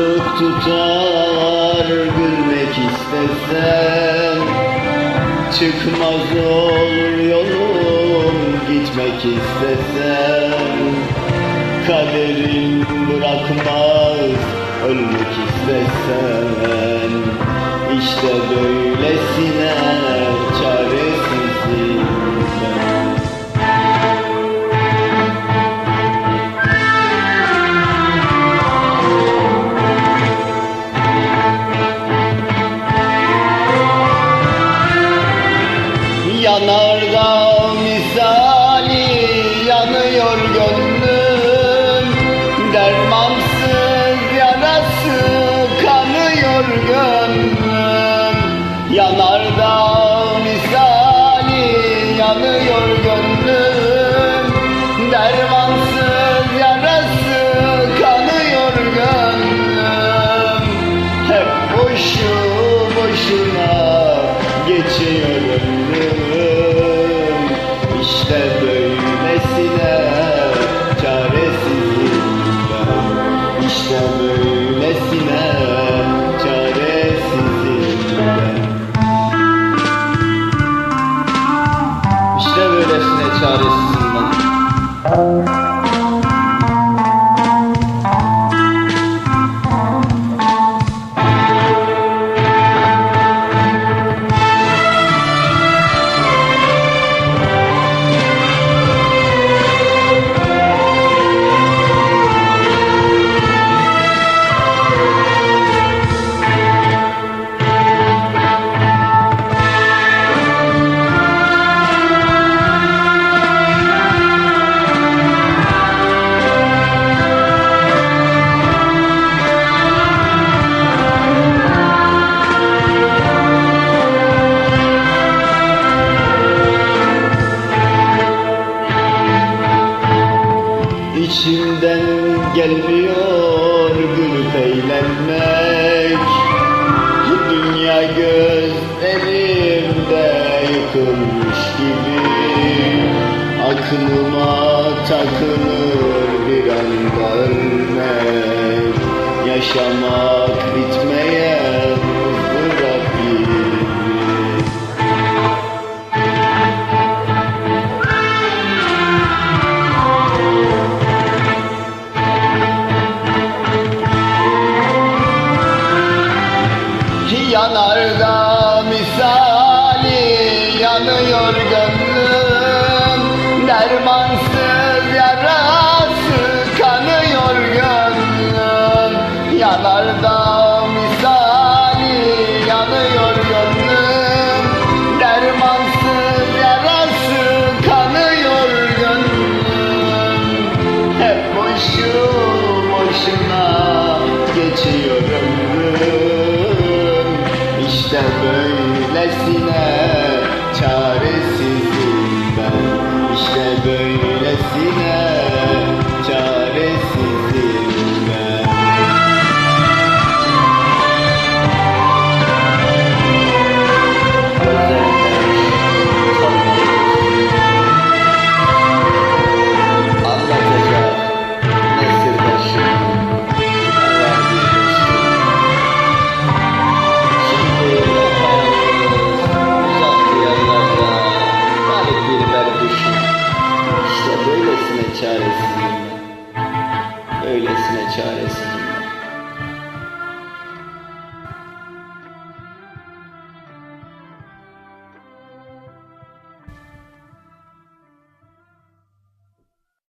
yumruk tutar Gülmek istesem. Çıkmaz olur yolum Gitmek istesem. Kaderim bırakmaz Ölmek istesem. İşte böylesine. Boşu boşuna geçiyor ömrüm İşte böylesine böylesine çaresizim İçimden gelmiyor gülüp eğlenmek. Dünya gözlerimde yıkılmış gibi. Aklıma takılır bir anda ölmek. Yaşamak bitmeyen yanıyor gönlüm. Dermansız yarası kanıyor gönlüm. Yanarda misali